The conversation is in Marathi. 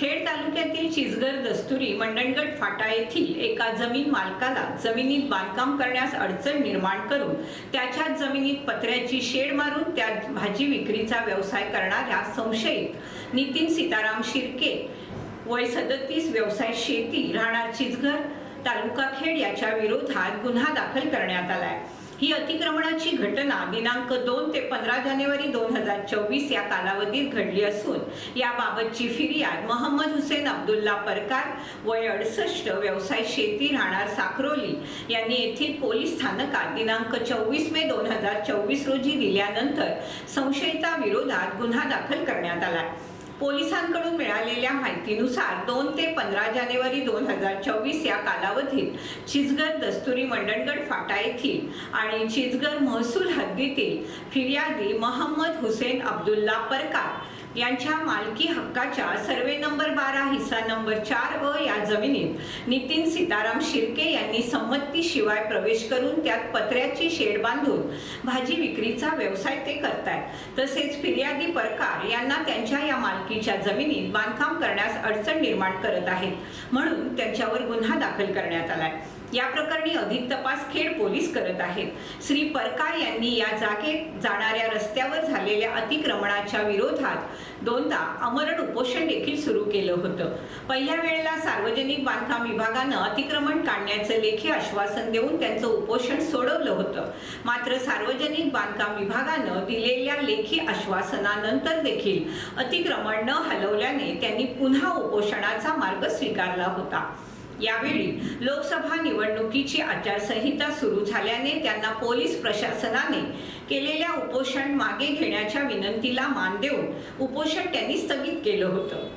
खेड तालुक्यातील चिचगर दस्तुरी मंडणगड फाटा येथील एका जमीन मालकाला जमिनीत बांधकाम करण्यास अडचण निर्माण करून त्याच्याच जमिनीत पत्र्याची शेड मारून त्यात भाजी विक्रीचा व्यवसाय करणाऱ्या संशयित नितीन सीताराम शिर्के वय सदतीस व्यवसाय शेती राहणार चिचगर तालुका खेड याच्या विरोधात गुन्हा दाखल करण्यात आलाय. ही अतिक्रमणाची घटना दिनांक दोन ते पंधरा जानेवारी दोन हजार चोवीस या कालावधीत घडली असून याबाबतची फिर्याद महम्मद हुसेन अब्दुल्ला परकार वय अडसष्ट व्यवसाय शेती राहणार साखरोली यांनी येथील पोलीस स्थानकात दिनांक चोवीस मे दोन हजार चोवीस रोजी दिल्यानंतर संशयिताविरोधात गुन्हा दाखल करण्यात आला. पोलिसांकडून मिळालेल्या माहितीनुसार दोन ते पंधरा जानेवारी दोन हजार चोवीस या कालावधीत चिचगर दस्तुरी मंडणगड फाटा येथील आणि चिचगर महसूल हद्दीतील फिर्यादी महम्मद हुसेन अब्दुल्ला परकार यांच्या मालकी हक्काच्या सर्वे नंबर बारा हिस्सा नंबर चार व या जमिनीत नितीन सीताराम शिर्के यांनी संमतीशिवाय प्रवेश करून त्यात पत्र्याची शेड बांधून भाजी विक्रीचा व्यवसाय ते करतायत. तसेच फिर्यादी परकार यांना त्यांच्या या मालकीच्या जमिनीत बांधकाम करण्यास अडचण निर्माण करत आहेत म्हणून त्यांच्यावर गुन्हा दाखल करण्यात आलाय. या प्रकरणी अधिक तपास खेड पोलीस करत आहेत. श्री परकार यांनी या जागेत जाणाऱ्या रस्त्यावर झालेल्या अतिक्रमणाच्या विरोधात दोनदा अमरण उपोषण देखील सुरू केलं होतं. पहिल्या वेळेला सार्वजनिक बांधकाम विभागानं अतिक्रमण काढण्याचं लेखी आश्वासन देऊन त्यांचं उपोषण सोडवलं होतं. मात्र सार्वजनिक बांधकाम विभागानं दिलेल्या लेखी आश्वासनानंतर देखील अतिक्रमण न हलवल्याने त्यांनी पुन्हा उपोषणाचा मार्ग स्वीकारला होता. यावेळी लोकसभा निवडणुकीची आचारसंहिता सुरू झाल्याने त्यांना पोलीस प्रशासनाने केलेल्या उपोषण मागे घेण्याच्या विनंतीला मान देऊन उपोषण त्यांनी स्थगित केलं होतं.